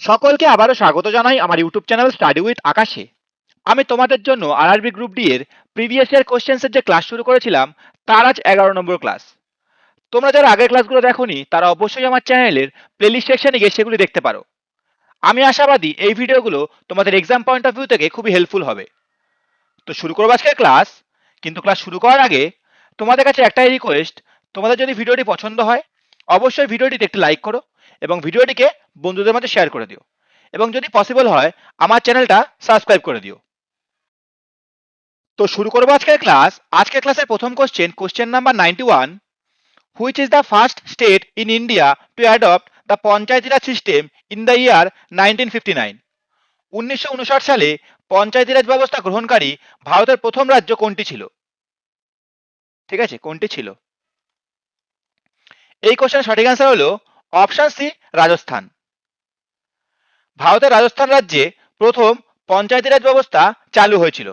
সকলকে আবারও স্বাগত জানাই আমার ইউটিউব চ্যানেল স্টাডি উইথ আকাশে আমি তোমাদের জন্য আরআরবি গ্রুপ ডি এর প্রিভিয়াস ইয়ার কোশ্চেন্সের যে ক্লাস শুরু করেছিলাম, তার আজ এগারো নম্বর ক্লাস তোমরা যারা আগের ক্লাসগুলো দেখোনি, তারা অবশ্যই আমার চ্যানেলের প্লেলিস্ট সেকশনে গিয়ে সেগুলি দেখতে পারো। আমি আশাবাদী এই ভিডিওগুলো তোমাদের এক্সাম পয়েন্ট অফ ভিউ থেকে খুবই হেল্পফুল হবে। তো শুরু করব আজকের ক্লাস কিন্তু ক্লাস শুরু করার আগে, তোমাদের কাছে একটাই রিকোয়েস্ট তোমাদের যদি ভিডিওটি পছন্দ হয়, অবশ্যই ভিডিওটিতে একটি লাইক করো। এবং ভিডিওটিকে বন্ধুদের মধ্যে শেয়ার করে দিও। এবং যদি পসিবল হয়, আমার চ্যানেলটা সাবস্ক্রাইব করে দিও। তো শুরু করব আজকের ক্লাস আজকের ক্লাসের প্রথম question question number ninety one which is the first state in India to adopt the panchayati raj system in the year nineteen fifty nine উনিশশো উনষাট সালে পঞ্চায়েতি রাজ ব্যবস্থা গ্রহণকারী ভারতের প্রথম রাজ্য কোনটি ছিল? ঠিক আছে, কোনটি ছিল? এই কোশ্চেনের সঠিক অ্যান্সার হলো অপশন সি, রাজস্থান। ভারতের রাজস্থান রাজ্যে প্রথম পঞ্চায়েতি রাজ ব্যবস্থা চালু হয়েছিল।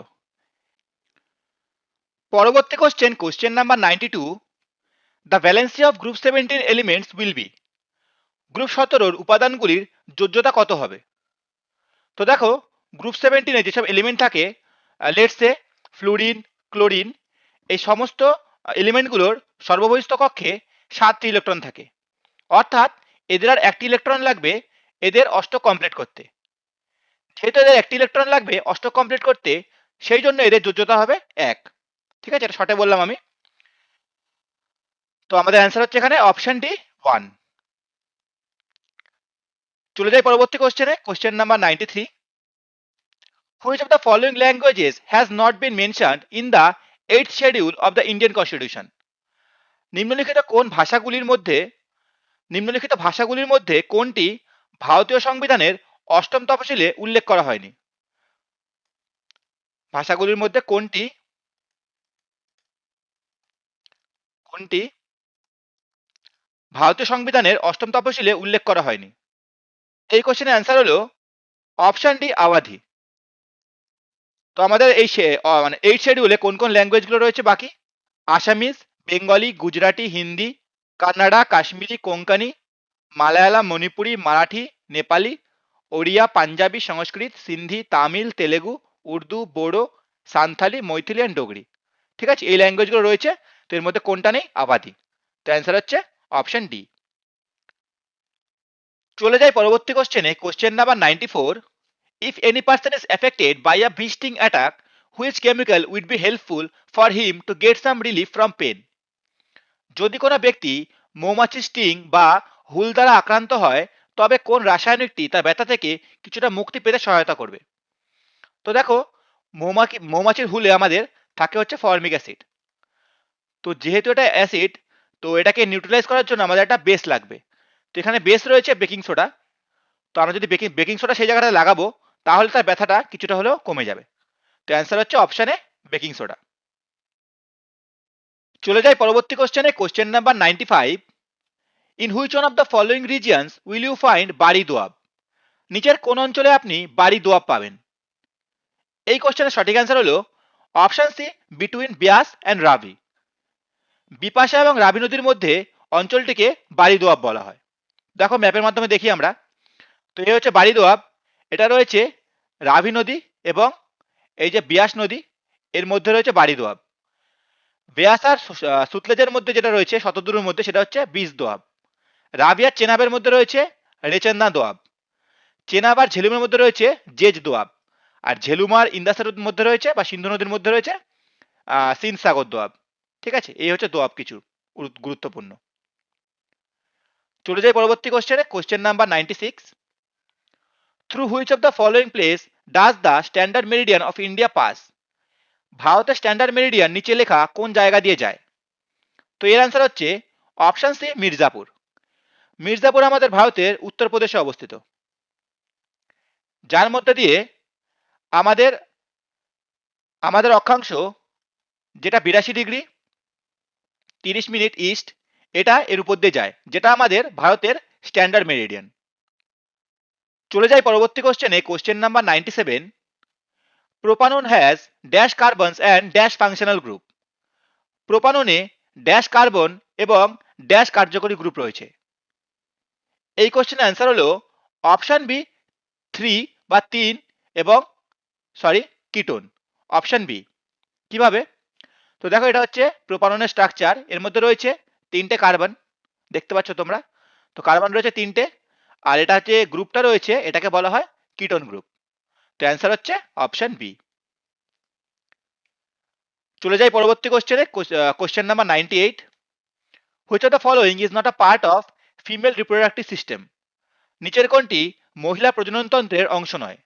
পরবর্তী question question number ninety two the valency of group seventeen elements will be group সতেরোর উপাদানগুলির যোজ্যতা কত হবে? তো দেখো গ্রুপ সেভেন্টিনে যেসব এলিমেন্ট থাকে লেটসে ফ্লুরিন ক্লোরিন এই সমস্ত এলিমেন্টগুলোর সর্ববহিস্থ কক্ষে সাতটি ইলেকট্রন থাকে। অর্থাৎ এদের আর একটি ইলেকট্রন লাগবে এদের অষ্টক কমপ্লিট করতে। যেহেতু এদের একটি ইলেকট্রন লাগবে অষ্টক কমপ্লিট করতে সেই জন্য এদের যোগ্যতা হবে এক। ঠিক আছে? এটা শর্টে বললাম আমি। তো আমাদের অ্যান্সার হচ্ছে এখানে অপশন ডি ওয়ান চলে যাই পরবর্তী কোশ্চেনে question number ninety three which of the following languages has not been mentioned in the eight schedule of the Indian constitution নিম্নলিখিত কোন ভাষাগুলির মধ্যে নিম্নলিখিত ভাষাগুলির মধ্যে কোনটি ভারতীয় সংবিধানের অষ্টম তফসিলে উল্লেখ করা হয়নি? ভাষাগুলির মধ্যে কোনটি কোনটি ভারতীয় সংবিধানের অষ্টম তফসিলে উল্লেখ করা হয়নি? এই কোশ্চেনের অ্যান্সার হলো অপশন ডি আওয়াধি তো আমাদের এই মানে এইট শেডিউলে কোন কোন ল্যাঙ্গুয়েজগুলো রয়েছে বাকি? Assamese Bengali Gujarati Hindi Kannada, Kashmiri, Konkani, Malayalam, Manipuri, Marathi, Nepali, Odia, Punjabi, Sanskrit, Sindhi, Tamil, Telugu, Urdu, Bodo, Santhali, Maithili and Dogri. ঠিক আছে? এই ল্যাঙ্গুয়েজগুলো রয়েছে। তো এর মধ্যে কোনটা নেই? আবাদি। তো অ্যান্সার হচ্ছে অপশন ডি চলে যাই পরবর্তী কোশ্চেনে question number ninety four if any person is affected by a visiting attack which chemical would be helpful for him to get some relief from pain যদি কোনো ব্যক্তি মৌমাছি স্টিং বা হুল দ্বারা আক্রান্ত হয়, তবে কোন রাসায়নিকটি তার ব্যথা থেকে কিছুটা মুক্তি পেতে সহায়তা করবে? তো দেখো মৌমাছি মৌমাছির হুলে আমাদের থাকে হচ্ছে ফর্মিক অ্যাসিড। তো যেহেতু এটা অ্যাসিড, তো এটাকে নিউট্রালাইজ করার জন্য আমাদের একটা বেস লাগবে। তো এখানে বেস রয়েছে বেকিং সোডা। তো আমরা যদি বেকিং বেকিং সোডা সেই জায়গাটা লাগাবো, তাহলে তার ব্যথাটা কিছুটা হলেও কমে যাবে। তো অ্যান্সার হচ্ছে অপশানে বেকিং সোডা। চলে যাই পরবর্তী কোশ্চেনে question number ninety five in which one of the following regions will you find Bari Doab নিচের কোন অঞ্চলে আপনি বাড়ি দোয়াব পাবেন? এই কোশ্চেনের সঠিক অ্যান্সার হলো option C between Beas and Ravi Bipasha এবং রাবি নদীর মধ্যে অঞ্চলটিকে বাড়ি দোয়াব বলা হয়। দেখো ম্যাপের মাধ্যমে দেখি আমরা। তো এই হচ্ছে বাড়ি দোয়াব এটা রয়েছে রাভি নদী এবং এই যে বিয়াস নদী, এর মধ্যে রয়েছে বাড়ি দোয়াব বেয়াস আর সুতলেজের মধ্যে যেটা রয়েছে, শতদূরের মধ্যে, সেটা হচ্ছে বিষ দোয়াব। রাবিয়ার চেনাবের মধ্যে রয়েছে রেচেন্দা দোয়াব। চেনাব আর ঝেলুমের মধ্যে রয়েছে জেজ দোয়াব। আর ঝেলুমার ইন্দাসের মধ্যে রয়েছে বা সিন্ধু নদীর মধ্যে রয়েছে সিন সাগর দোয়াব। ঠিক আছে? এই হচ্ছে দোয়াব কিছু গুরুত্বপূর্ণ। চলে যাই পরবর্তী কোশ্চেনে question number ninety six through which of the following place does the standard meridian of India pass ভারতের স্ট্যান্ডার্ড মেরিডিয়ান নিচে লেখা কোন জায়গা দিয়ে যায়? তো এর অ্যান্সার হচ্ছে অপশান সি মির্জাপুর। মির্জাপুর আমাদের ভারতের উত্তরপ্রদেশে অবস্থিত। যার মধ্যে দিয়ে আমাদের আমাদের অক্ষাংশ যেটা বিরাশি ডিগ্রি, তিরিশ মিনিট ইস্ট, এটা এর উপর দিয়ে যায়, যেটা আমাদের ভারতের স্ট্যান্ডার্ড মেরিডিয়ান চলে যাই পরবর্তী কোশ্চেনে question number ninety seven propanone has dash carbons and dash functional group প্রোপাননে dash carbon এবং ড্যাশ কার্যকরী গ্রুপ রয়েছে। এই কোশ্চেনের অ্যান্সার হলো অপশান বি থ্রি বা তিন এবং সরি কিটোন অপশান বি কীভাবে? তো দেখো এটা হচ্ছে প্রোপাননের স্ট্রাকচার এর মধ্যে রয়েছে তিনটে কার্বন দেখতে পাচ্ছ তোমরা? তো কার্বন রয়েছে তিনটে, আর এটা হচ্ছে গ্রুপটা রয়েছে, এটাকে বলা হয় কিটোন গ্রুপ অ্যান্সার হচ্ছে অপশন বি চলে যাই পরবর্তী কোশ্চেনে question number ninety eight which of the following is not a part of female reproductive system নিচের কোনটি মহিলা প্রজননতন্ত্রের অংশ নয়?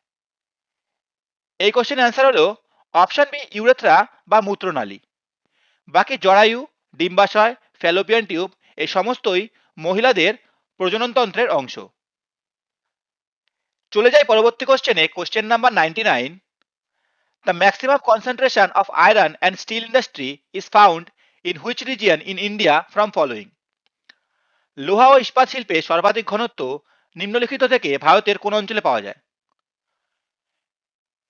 এই কোশ্চেনের অ্যান্সার হলো অপশন বি ইউরেথ্রা বা মূত্রনালী। বাকি জরায়ু, ডিম্বাশয় ফ্যালোপিয়ান টিউব, এই সমস্তই মহিলাদের প্রজননতন্ত্রের অংশ। চলে যাই পরবর্তী কোশ্চেনে question number ninety nine the maximum concentration of iron and steel industry is found in which region in India from following লোহা ও ইস্পাত শিল্পে সর্বাধিক ঘনত্ব নিম্নলিখিত থেকে ভারতের কোন অঞ্চলে পাওয়া যায়?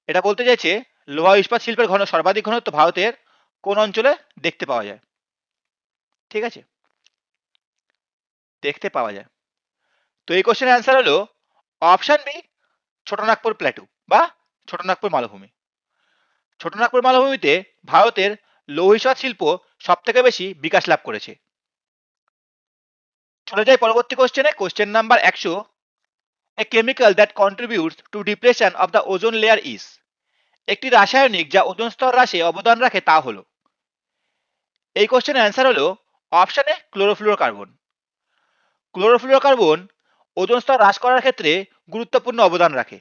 এটা বলতে চাইছে, লোহা ও ইস্পাত শিল্পের ঘন, সর্বাধিক ঘনত্ব ভারতের কোন অঞ্চলে দেখতে পাওয়া যায়? ঠিক আছে? দেখতে পাওয়া যায়। তো এই কোশ্চেনের অ্যান্সার হলো অপশন বি ছোটনাগপুর প্ল্যাটু বা ছোটনাগপুর মালভূমি। ছোটনাগপুর মালভূমিতে ভারতের লৌহ ইস্পাত শিল্প সব থেকে বেশি বিকাশ লাভ করেছে। চলে যাই পরবর্তী কোশ্চেনে কোশ্চেন নাম্বার একশো a chemical that contributes to depression of the ozone layer is একটি রাসায়নিক যা ওজন স্তর হ্রাসে অবদান রাখে তা হলো। এই কোশ্চেনের অ্যান্সার হলো অপশানে ক্লোরোফ্লুরোকার্বন ক্লোরোফ্লুরোকার্বন ওজোন স্তর হ্রাস করার ক্ষেত্রে গুরুত্বপূর্ণ অবদান রাখে।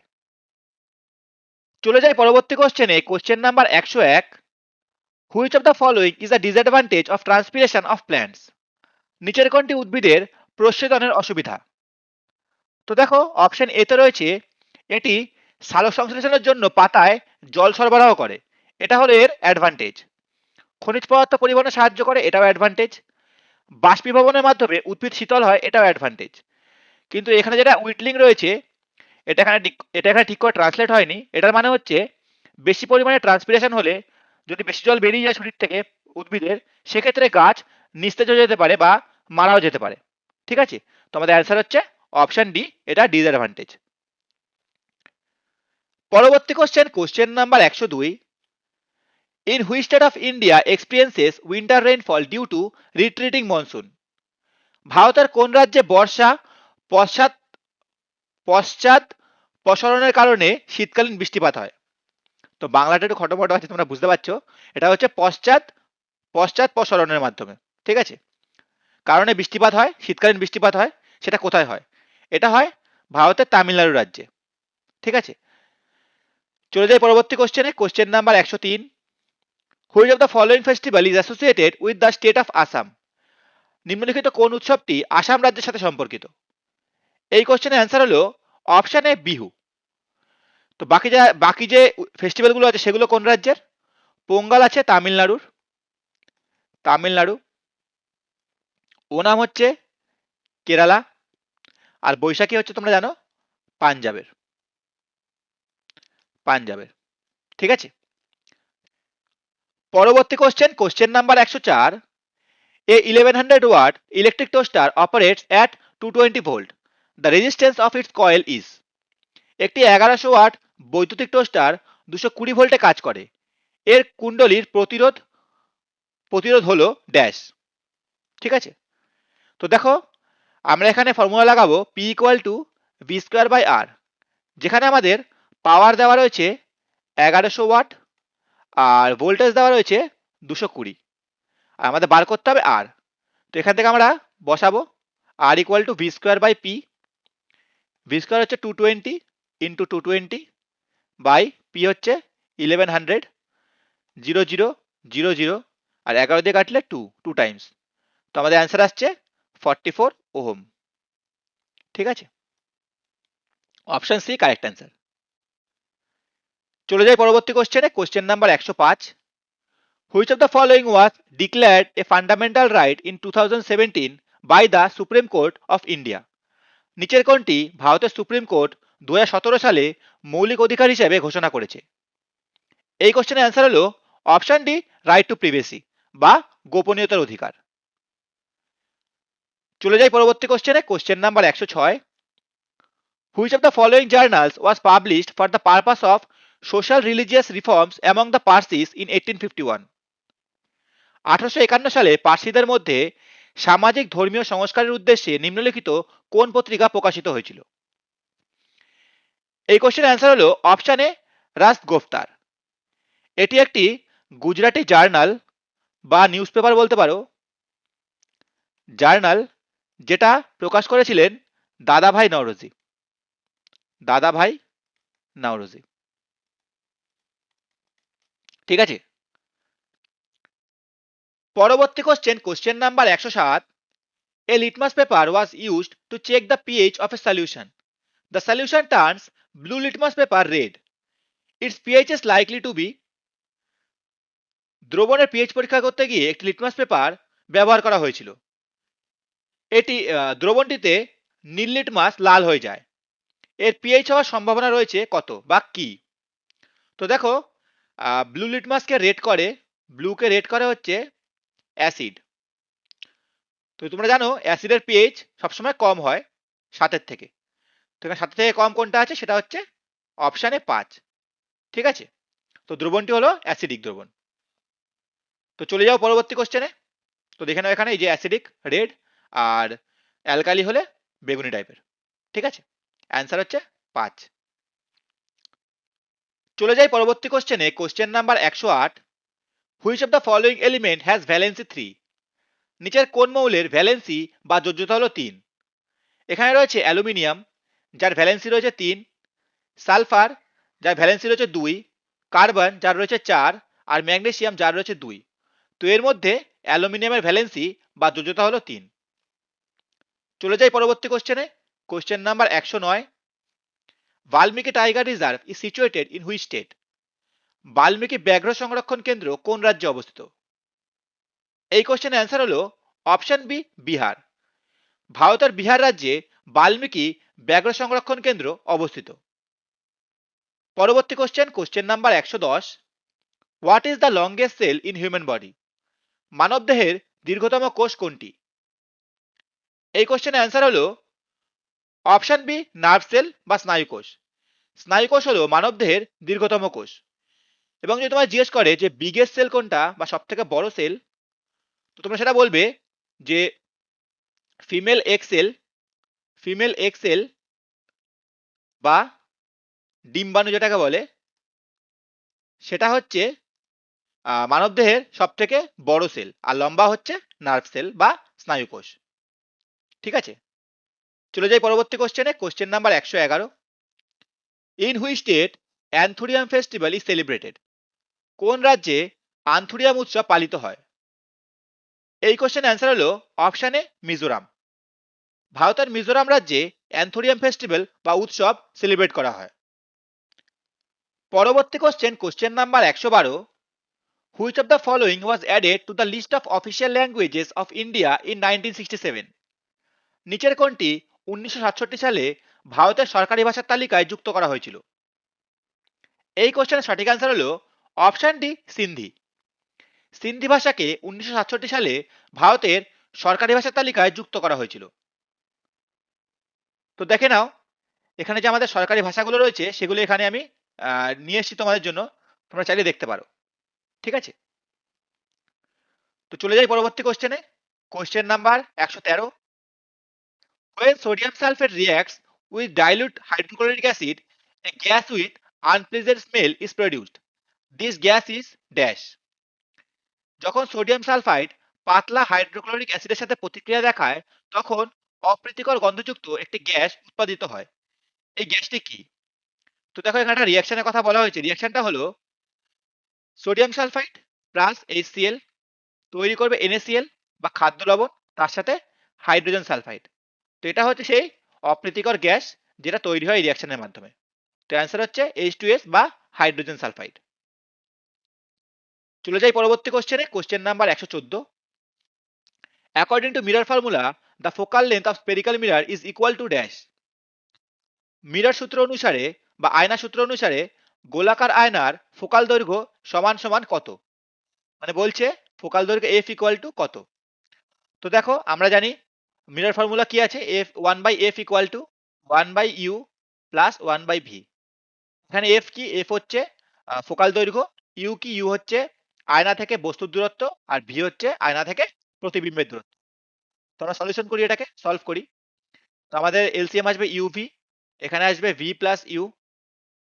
চলে যাই পরবর্তী কোশ্চেনে কোশ্চেন নাম্বার একশো এক। Which of the following is the disadvantage of transpiration of plants নিচের কোনটি উদ্ভিদের প্রস্বেদনের অসুবিধা? তো দেখো অপশন এতে রয়েছে, এটি সালোক সংশ্লেষণের জন্য পাতায় জল সরবরাহ করে। এটা হলো এর অ্যাডভান্টেজ খনিজ পদার্থ পরিবহনে সাহায্য করে, এটাও অ্যাডভান্টেজ বাষ্পীভবনের মাধ্যমে উদ্ভিদ শীতল হয়, এটাও অ্যাডভান্টেজ কিন্তু এখানে যেটা উইটলিং রয়েছে, এটা এখানে এটা এখানে ঠিক করে ট্রান্সলেট হয়নি। এটার মানে হচ্ছে, বেশি পরিমাণে ট্রান্সপিরেশন হলে যদি বেশি জল বেরিয়ে যায় শরীর থেকে উদ্ভিদের, সেক্ষেত্রে গাছ নিস্তেজ হয়ে যেতে পারে বা মারাও যেতে পারে। ঠিক আছে? তো আমাদের অ্যান্সার হচ্ছে অপশন ডি এটা ডিসঅ্যাডভান্টেজ পরবর্তী কোশ্চেন কোশ্চেন নাম্বার একশো দুই. In which state of India experiences winter rainfall due to retreating monsoon ভারতের কোন রাজ্যে বর্ষা পশ্চাৎ পশ্চাৎ প্রসরণের কারণে শীতকালীন বৃষ্টিপাত হয়। তো বাংলাটা একটু খটোমটো আছে, তোমরা বুঝতে পারছ। এটা হচ্ছে পশ্চাৎ পশ্চাৎ প্রসরণের মাধ্যমে, ঠিক আছে? কারণে বৃষ্টিপাত হয়, শীতকালীন বৃষ্টিপাত হয়, সেটা কোথায় হয়? এটা হয় ভারতের তামিলনাড়ু রাজ্যে, ঠিক আছে? চলে যাই পরবর্তী কোশ্চেনে কোশ্চেন নাম্বার একশো তিন। Which of the following festival is associated with the state of Assam নিম্নলিখিত কোন উৎসবটি আসাম রাজ্যের সাথে সম্পর্কিত? এই কোশ্চেনের অ্যান্সার হলো অপশন এ বিহু। তো বাকি যা, বাকি যে ফেস্টিভ্যালগুলো আছে সেগুলো কোন রাজ্যের? পোঙ্গাল আছে তামিলনাড়ুর। তামিলনাড়ু। ওনাম হচ্ছে কেরালা। আর বৈশাখী হচ্ছে তোমরা জানো পাঞ্জাবের। পাঞ্জাবের। ঠিক আছে? পরবর্তী কোশ্চেন কোশ্চেন নাম্বার একশো চার। A eleven hundred watt electric toaster operates at two twenty volt the resistance of its coil is একটি এগারোশো ওয়াট বৈদ্যুতিক টোস্টার দুশো কুড়ি ভোল্টে কাজ করে। এর কুণ্ডলীর প্রতিরোধ প্রতিরোধ হলো ড্যাশ ঠিক আছে? তো দেখো, আমরা এখানে ফর্মুলা লাগাবো P equal to V square by R যেখানে আমাদের পাওয়ার দেওয়া রয়েছে এগারোশো ওয়াট আর ভোল্টেজ দেওয়া রয়েছে দুশো কুড়ি। আর আমাদের বার করতে হবে আর তো এখান থেকে আমরা বসাবো R equal to V square by P V square হচ্ছে two twenty into two twenty by P হচ্ছে eleven hundred zero zero zero zero আর এগারো দিয়ে কাটলে টু টু টাইমস তো আমাদের অ্যান্সার আসছে ফর্টি ফোর ওহম। ঠিক আছে? অপশন সি কারেক্ট অ্যান্সার চলে যাই পরবর্তী কোশ্চেনে কোশ্চেন নাম্বার একশো পাঁচ। Which of the following was declared a fundamental right in two thousand seventeen by the Supreme Court of India নিচের কোনটি ভারতের সুপ্রিম কোর্ট দু হাজার সতেরো সালে মৌলিক অধিকার হিসেবে ঘোষণা করেছে। এই কোশ্চেনের অ্যান্সার হলো option D right to privacy বা গোপনীয়তার অধিকার। চলে যাই পরবর্তী কোশ্চেনে কোশ্চেন নাম্বার একশো ছয়। Which of the of journals was journals for the purpose of social religious reforms religious the Parsis in Parsis in 1851? আঠারোশো একান্ন সালে পার্সিদের মধ্যে সামাজিক ধর্মীয় সংস্কারের উদ্দেশ্যে নিম্নলিখিত কোন পত্রিকা প্রকাশিত হয়েছিল? এই কোশ্চেন অ্যান্সার হলো অপশানে এ রাস্ট গোফতার। এটি একটি গুজরাটি জার্নাল বা নিউজ পেপার বলতে পারো। জার্নাল যেটা প্রকাশ করেছিলেন দাদাভাই নওরোজি। দাদাভাই নওরোজি। ঠিক আছে? পরবর্তী কোশ্চেন কোশ্চেন নাম্বার একশো সাত। A litmus paper was used to check the pH of a solution the solution turns blue litmus paper red its pH is likely to be দ্রবণের পিএইচ পরীক্ষা করতে গিয়ে একটি লিটমাস পেপার ব্যবহার করা হয়েছিল। এটি দ্রবণটিতে নীল লিটমাস লাল হয়ে যায়। এর পিএইচ হওয়ার সম্ভাবনা রয়েছে কত বা কি? তো দেখো ব্লু লিটমাসকে রেড করে ব্লুকে রেড করে হচ্ছে অ্যাসিড তো তোমরা জানো, অ্যাসিডের পিএইচ সবসময় কম হয় সাতের থেকে। তো এখানে সাতের থেকে কম কোনটা আছে? সেটা হচ্ছে অপশানে পাঁচ। ঠিক আছে? তো দ্রবণটি হলো অ্যাসিডিক দ্রবণ। তো চলে যাও পরবর্তী কোশ্চেনে তো দেখে নাও এখানে এই যে অ্যাসিডিক, রেড আর অ্যালকালি হলে বেগুনি টাইপের ঠিক আছে? অ্যান্সার হচ্ছে পাঁচ। চলে যাই পরবর্তী কোশ্চেনে কোশ্চেন নাম্বার একশো আট। Which of the following element has valency three নিচের কোন মৌলের ভ্যালেন্সি বা যোজ্যতা হলো তিন। এখানে রয়েছে অ্যালুমিনিয়াম, যার ভ্যালেন্সি রয়েছে তিন, সালফার, যার ভ্যালেন্সি রয়েছে দুই, কার্বন, যার রয়েছে চার, আর ম্যাগনেসিয়াম, যার রয়েছে দুই। তো এর মধ্যে অ্যালুমিনিয়ামের ভ্যালেন্সি বা যোজ্যতা হলো তিন। চলে যাই পরবর্তী কোশ্চেনে কোশ্চেন নাম্বার একশো নয়। Valmiki tiger reserve is situated in which state Valmiki ব্যাঘ্র সংরক্ষণ কেন্দ্র কোন রাজ্যে অবস্থিত? এই কোশ্চেনের অ্যান্সার হলো অপশন বি বিহার। ভারতের বিহার রাজ্যে বাল্মীকি ব্যাঘ্র সংরক্ষণ কেন্দ্র অবস্থিত। পরবর্তী কোশ্চেন কোশ্চেন নাম্বার একশো দশ। What is the longest cell in human body মানবদেহের দীর্ঘতম কোষ কোনটি? এই কোশ্চেনের অ্যান্সার হলো অপশন বি নার্ভ সেল বা স্নায়ু কোষ। স্নায়ু কোষ হলো মানবদেহের দীর্ঘতম কোষ। এবং যদি তোমায় জিজ্ঞেস করে যে বিগেস্ট সেল কোনটা বা সব থেকে বড় সেল তো তোমরা সেটা বলবে যে ফিমেল এক্সেল ফিমেল এক্সেল বা ডিম্বাণু যেটাকে বলে, সেটা হচ্ছে মানবদেহের সব থেকে বড় সেল আর লম্বা হচ্ছে নার্ভ সেল বা স্নায়ু কোষ। ঠিক আছে? চলে যাই পরবর্তী কোশ্চেনে কোশ্চেন নাম্বার একশো এগারো। In which state anthurium festival is celebrated কোন রাজ্যে আন্থুরিয়াম উৎসব পালিত হয়? এই কোশ্চেন অ্যান্সার হলো অপশানে মিজোরাম। ভারতের মিজোরাম রাজ্যে অ্যান্থোরিয়াম ফেস্টিভ্যাল বা উৎসব সেলিব্রেট করা হয়। পরবর্তী কোশ্চেন কোশ্চেন নাম্বার একশো বারো। Which of the following was added to the list of official languages of India in nineteen sixty seven নিচের কোনটি উনিশশো সাতষট্টি সালে ভারতের সরকারি ভাষার তালিকায় যুক্ত করা হয়েছিল। এই কোশ্চেনের সঠিক অ্যান্সার হলো অপশান ডি সিন্ধি। সিন্ধি ভাষাকে উনিশশো সাতষট্টি সালে ভারতের সরকারি ভাষার তালিকায় যুক্ত করা হয়েছিল। তো দেখে নাও, এখানে যে আমাদের সরকারি ভাষাগুলো রয়েছে, সেগুলো এখানে আমি নিয়ে এসেছি তোমাদের জন্য। তোমরা চাইলে দেখতে পারো। ঠিক আছে? তো চলে যাই পরবর্তী কোশ্চেনে কোশ্চেন নাম্বার একশো তেরো। When sodium sulfate reacts with dilute hydrochloric acid, a gas with unpleasant smell is this gas is dash. যখন সোডিয়াম সালফাইড পাতলা হাইড্রোক্লোরিক অ্যাসিডের সাথে প্রতিক্রিয়া দেখায়, তখন অপ্রীতিকর গন্ধযুক্ত একটি গ্যাস উৎপাদিত হয়। এই গ্যাসটি কি? তো দেখো এখানে একটা রিয়াকশনের কথা বলা হয়েছে। রিয়াকশনটা হলো, সোডিয়াম সালফাইড প্লাস এইচসিএল তৈরি করবে NaCl বা খাদ্য লবণ, তার সাথে হাইড্রোজেন সালফাইড। তো এটা হচ্ছে সেই অপ্রীতিকর গ্যাস যেটা তৈরি হয় রিয়াকশনের মাধ্যমে। তো অ্যান্সার হচ্ছে এইচ টু এস বা হাইড্রোজেন সালফাইড। চলে যাই পরবর্তী কোশ্চেনে কোশ্চেন নাম্বার একশো চোদ্দ। According to mirror formula the focal length of spherical mirror is equal to dash mirror সূত্র অনুসারে বা আয়না সূত্র অনুসারে গোলাকার আয়নার ফোকাল দৈর্ঘ্য সমান সমান কত? মানে বলছে ফোকাল দৈর্ঘ্য এফ ইকুয়াল টু কত? তো দেখো, আমরা জানি মিরর ফর্মুলা কি আছে? F one by F equal to one by U plus one by V এখানে এফ কি? এফ হচ্ছে ফোকাল দৈর্ঘ্য। ইউ কি? ইউ হচ্ছে আয়না থেকে বস্তুর দূরত্ব আর ভি হচ্ছে আয়না থেকে প্রতিবিম্বের দূরত্ব। তো আমরা সলিউশন করি এটাকে সলভ করি। তো আমাদের এলসিএম আসবে ইউভি এখানে আসবে V plus U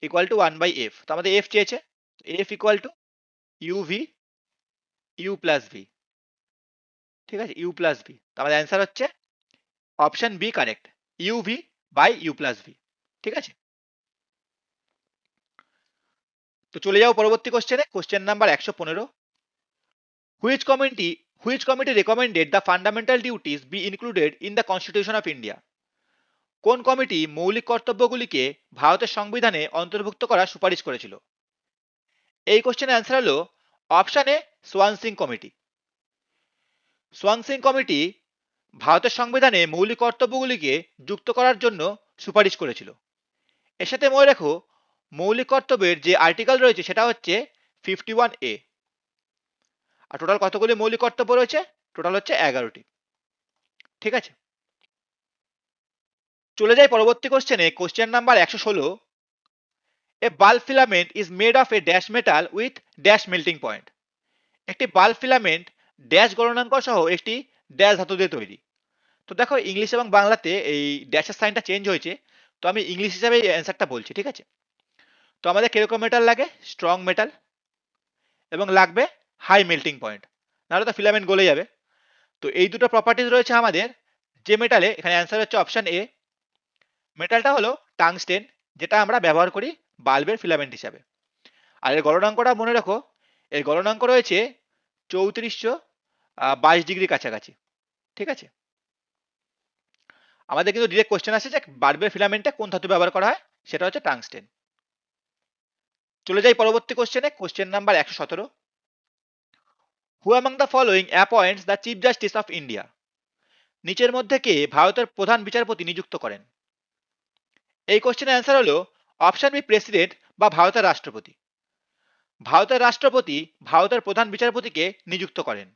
equal to one by F তো আমাদের এফ চেয়েছে F equal to UV U plus V ঠিক আছে? ইউ প্লাস ভি তো আমাদের অ্যান্সার হচ্ছে option B correct UV by U plus V ঠিক আছে? তো চলে যাও পরবর্তী কোশ্চেনে কোশ্চেন নাম্বার একশো পনেরো। Which committee which committee recommended the fundamental duties be included in the constitution of India কোন কমিটি মৌলিক কর্তব্যগুলিকে ভারতের সংবিধানে অন্তর্ভুক্ত করার সুপারিশ করেছিল? এই কোশ্চেনের অ্যান্সার হলো option A Swaran Singh committee Swaran Singh committee ভারতের সংবিধানে মৌলিক কর্তব্যগুলিকে যুক্ত করার জন্য সুপারিশ করেছিল। এর সাথে মনে রেখো মৌলিক কর্তব্যের যে আর্টিকেল রয়েছে সেটা হচ্ছে ফিফটি ওয়ান এ আর টোটাল কতগুলি মৌলিক কর্তব্য রয়েছে? টোটাল হচ্ছে এগারোটি। ঠিক আছে? চলে যাই পরবর্তী কোশ্চেনে কোশ্চেন নাম্বার একশো ষোলো। A bulb filament is made of a dash metal with dash melting point একটি বাল্ব ফিলামেন্ট ড্যাশ গণনাঙ্ক সহ একটি ড্যাশ ধাতু দিয়ে তৈরি। তো দেখো, ইংলিশ এবং বাংলাতে এই ড্যাশের সাইনটা চেঞ্জ হয়েছে। তো আমি ইংলিশ হিসাবে অ্যান্সারটা বলছি, ঠিক আছে? তো আমাদের কীরকম মেটাল লাগে? স্ট্রং মেটাল এবং লাগবে হাই মেল্টিং পয়েন্ট নাহলে তো ফিলামেন্ট গলে যাবে। তো এই দুটো প্রপার্টিজ রয়েছে আমাদের। যে মেটালে এখানে অ্যান্সার হচ্ছে অপশান এ মেটালটা হলো টাংস্টেন যেটা আমরা ব্যবহার করি বাল্বের ফিলামেন্ট হিসাবে। আর এর গলনাঙ্কটা মনে রাখো। এর গলনাঙ্ক রয়েছে চৌত্রিশশো বাইশ ডিগ্রি কাছাকাছি। ঠিক আছে? আমাদের কিন্তু ডিরেক্ট কোয়েশ্চেন আসে যে বাল্বের ফিলামেন্টে কোন ধাতু ব্যবহার করা হয়? সেটা হচ্ছে টাংস্টেন চলে যাই পরবর্তী কোশ্চেনে কোশ্চেন নাম্বার একশো সতেরো। Who among the following appoints the chief justice of India নিচের মধ্যে কে ভারতের প্রধান বিচারপতি নিযুক্ত করেন? এই কোশ্চেনের অ্যান্সার হলো অপশন বি প্রেসিডেন্ট বা ভারতের রাষ্ট্রপতি। ভারতের রাষ্ট্রপতি ভারতের প্রধান বিচারপতিকে নিযুক্ত করেন।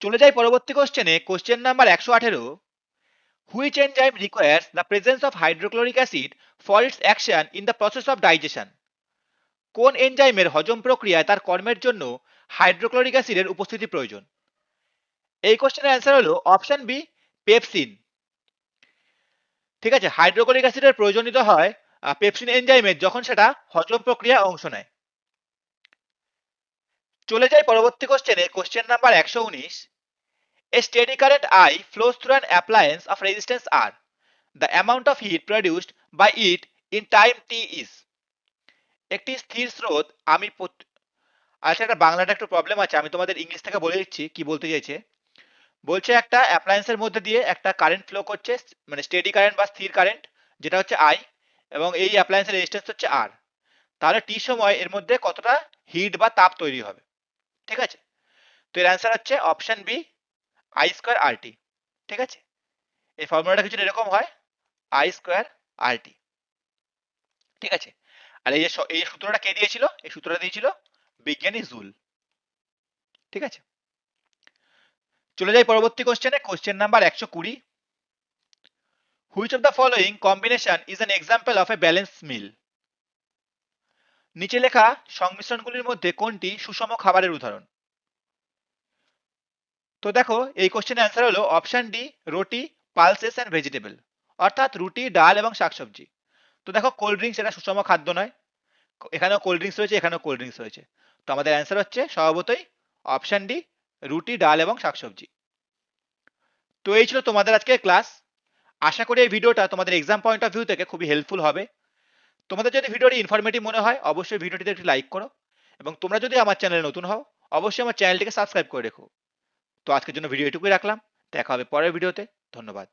চলে যাই পরবর্তী কোশ্চেনে কোশ্চেন নাম্বার একশো আঠেরো। Which enzyme requires the presence of hydrochloric acid for its action in the process of digestion কোন এনজাইমের হজম প্রক্রিয়ায় তার কর্মের জন্য হাইড্রোক্লোরিক অ্যাসিডের উপস্থিতি প্রয়োজন? এই কোশ্চেনের অ্যান্সার হলো অপশন বি পেপসিন ঠিক আছে হাইড্রোক্লোরিক অ্যাসিডের প্রয়োজনীয়তা হয় পেপসিন এনজাইমের যখন সেটা হজম প্রক্রিয়া অংশ নেয়। চলে যাই পরবর্তী কোশ্চেনে কোশ্চেন নাম্বার একশো উনিশ a steady current I flows through an appliance of resistance R the amount of heat produced by it in time T is একটি স্থির স্রোত, আমি আচ্ছা একটা বাংলাটা একটু প্রবলেম আছে, আমি তোমাদের ইংলিশ থেকে বলে দিচ্ছি কি বলতে চাইছে। বলছে একটা অ্যাপ্লায়েন্সের মধ্যে দিয়ে একটা কারেন্ট ফ্লো করছে মানে স্টেডি কারেন্ট বা স্থির কারেন্ট যেটা হচ্ছে আই এবং এই অ্যাপ্লায়েন্সের রেজিস্ট্যান্স হচ্ছে আর তাহলে টি সময় এর মধ্যে কতটা হিট বা তাপ তৈরি হবে? ঠিক আছে? তো এর অ্যান্সার হচ্ছে option B I square R T ঠিক আছে? এই ফর্মুলাটা কিছু এরকম হয় আই স্কোয়ার আর টি ঠিক আছে? আর এই যে এই সূত্রটা কে দিয়েছিল? এই সূত্রটা দিয়েছিল বিজ্ঞানী জুল, ঠিক আছে? চলে যাই পরবর্তী কোশ্চেনে কোশ্চেন নাম্বার একশো কুড়ি। Which of the following combination is an example of a balance meal নিচে লেখা সংমিশ্রণগুলির মধ্যে কোনটি সুষম খাবারের উদাহরণ? তো দেখো, এই কোশ্চেনের অ্যান্সার হলো option D roti pulses and vegetable অর্থাৎ রুটি, ডাল এবং শাকসবজি। তো দেখো কোল্ড ড্রিঙ্কস এটা সুষম খাদ্য নয়। এখানেও কোল্ড ড্রিঙ্কস রয়েছে, এখানেও কোল্ড ড্রিঙ্কস রয়েছে। তো আমাদের অ্যান্সার হচ্ছে স্বভাবতই অপশন ডি রুটি, ডাল এবং শাকসবজি। তো এই ছিল তোমাদের আজকের ক্লাস আশা করি এই ভিডিওটা তোমাদের এক্সাম পয়েন্ট অফ ভিউ থেকে খুবই হেল্পফুল হবে। তোমাদের যদি ভিডিওটি ইনফরমেটিভ মনে হয়, অবশ্যই ভিডিওটিতে একটি লাইক করো। এবং তোমরা যদি আমার চ্যানেলে নতুন হও, অবশ্যই আমার চ্যানেলটিকে সাবস্ক্রাইব করে রেখো। তো আজকের জন্য ভিডিও এটুকুই রাখলাম। দেখা হবে পরের ভিডিওতে। ধন্যবাদ।